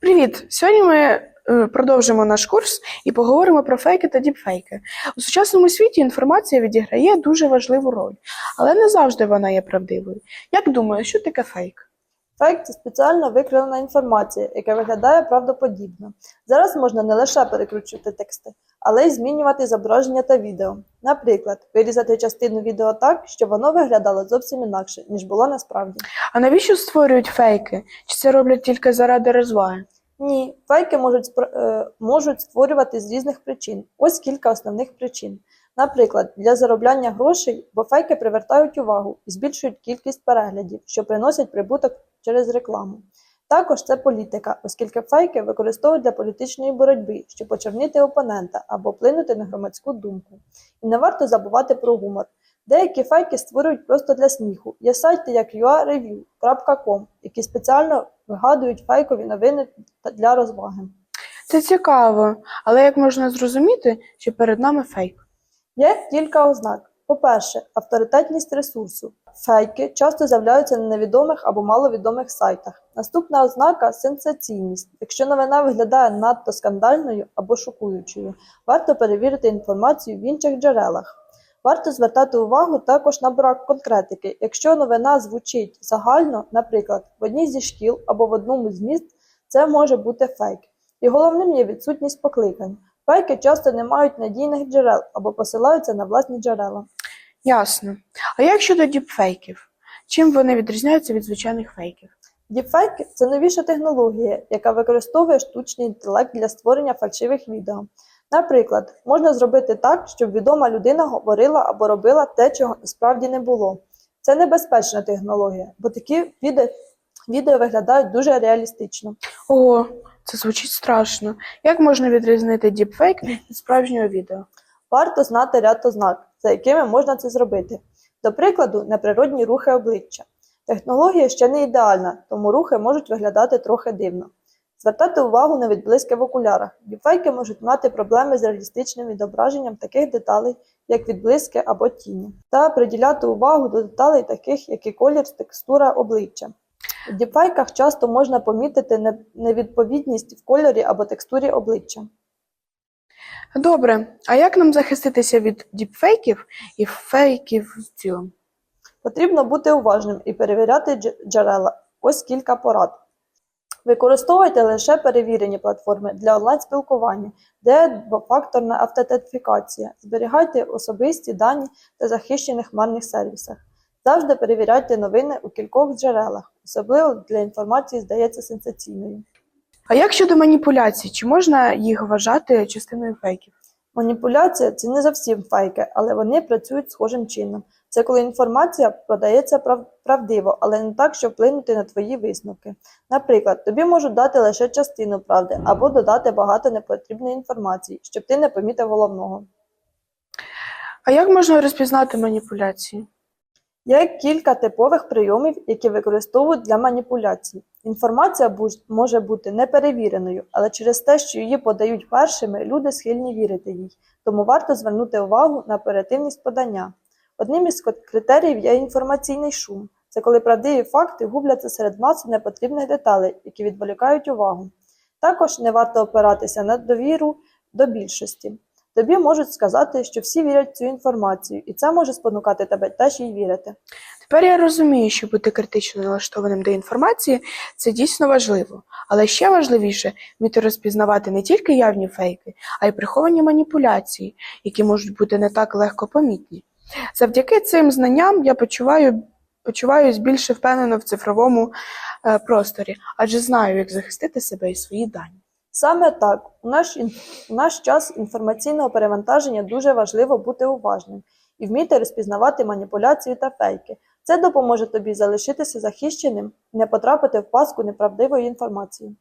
Привіт! Сьогодні ми е, продовжимо наш курс і поговоримо про фейки та діпфейки. У сучасному світі інформація відіграє дуже важливу роль, але не завжди вона є правдивою. Як думаєш, що таке фейк? Фейк це спеціально викривлена інформація, яка виглядає правдоподібно. Зараз можна не лише перекручувати тексти, але й змінювати зображення та відео. Наприклад, вирізати частину відео так, щоб воно виглядало зовсім інакше, ніж було насправді. А навіщо створюють фейки? Чи це роблять тільки заради розваги? Ні, фейки можуть, спро- е, можуть створювати з різних причин. Ось кілька основних причин. Наприклад, для заробляння грошей, бо фейки привертають увагу і збільшують кількість переглядів, що приносять прибуток через рекламу. Також це політика, оскільки фейки використовують для політичної боротьби, щоб почернити опонента або вплинути на громадську думку. І не варто забувати про гумор. Деякі фейки створюють просто для сміху. Є сайти як uareview.com, які спеціально вигадують фейкові новини для розваги. Це цікаво, але як можна зрозуміти, що перед нами фейк? Є кілька ознак. По-перше, авторитетність ресурсу. Фейки часто з'являються на невідомих або маловідомих сайтах. Наступна ознака сенсаційність. Якщо новина виглядає надто скандальною або шокуючою, варто перевірити інформацію в інших джерелах. Варто звертати увагу також на брак конкретики. Якщо новина звучить загально, наприклад, в одній зі шкіл або в одному з міст, це може бути фейк. І головним є відсутність покликань. Фейки часто не мають надійних джерел або посилаються на власні джерела. Ясно. А як щодо діпфейків? Чим вони відрізняються від звичайних фейків? Діпфейк – це новіша технологія, яка використовує штучний інтелект для створення фальшивих відео. Наприклад, можна зробити так, щоб відома людина говорила або робила те, чого насправді не було. Це небезпечна технологія, бо такі відео, відео виглядають дуже реалістично. Ого, це звучить страшно. Як можна відрізнити діпфейк від справжнього відео? Варто знати ряд ознак, за якими можна це зробити. До прикладу, неприродні рухи обличчя. Технологія ще не ідеальна, тому рухи можуть виглядати трохи дивно. Звертати увагу на відблиски в окулярах. Діпфейки можуть мати проблеми з реалістичним відображенням таких деталей, як відблиски або тіні, та приділяти увагу до деталей, таких як і колір, текстура обличчя. У діпфейках часто можна помітити невідповідність в кольорі або текстурі обличчя. Добре, а як нам захиститися від діпфейків і фейків в цілому? Потрібно бути уважним і перевіряти джерела. Ось кілька порад. Використовуйте лише перевірені платформи для онлайн-спілкування, де двофакторна автентифікація. Зберігайте особисті дані та захищених хмарних сервісах. Завжди перевіряйте новини у кількох джерелах, особливо для інформації здається сенсаційною. А як щодо маніпуляцій, чи можна їх вважати частиною фейків? Маніпуляція це не зовсім фейки, але вони працюють схожим чином. Це коли інформація подається прав- правдиво, але не так, щоб вплинути на твої висновки. Наприклад, тобі можуть дати лише частину правди або додати багато непотрібної інформації, щоб ти не помітив головного. А як можна розпізнати маніпуляції? Є кілька типових прийомів, які використовують для маніпуляцій. Інформація може бути неперевіреною, але через те, що її подають першими, люди схильні вірити їй, тому варто звернути увагу на оперативність подання. Одним із критеріїв є інформаційний шум. Це коли правдиві факти губляться серед маси непотрібних деталей, які відволікають увагу. Також не варто опиратися на довіру до більшості. Тобі можуть сказати, що всі вірять в цю інформацію, і це може спонукати тебе теж їй вірити. Тепер я розумію, що бути критично налаштованим до інформації це дійсно важливо, але ще важливіше вміти розпізнавати не тільки явні фейки, а й приховані маніпуляції, які можуть бути не так легко помітні. Завдяки цим знанням я почуваю, почуваюсь більше впевнено в цифровому е, просторі, адже знаю, як захистити себе і свої дані. Саме так, у наш, у наш час інформаційного перевантаження дуже важливо бути уважним і вміти розпізнавати маніпуляції та фейки. Це допоможе тобі залишитися захищеним не потрапити в паску неправдивої інформації.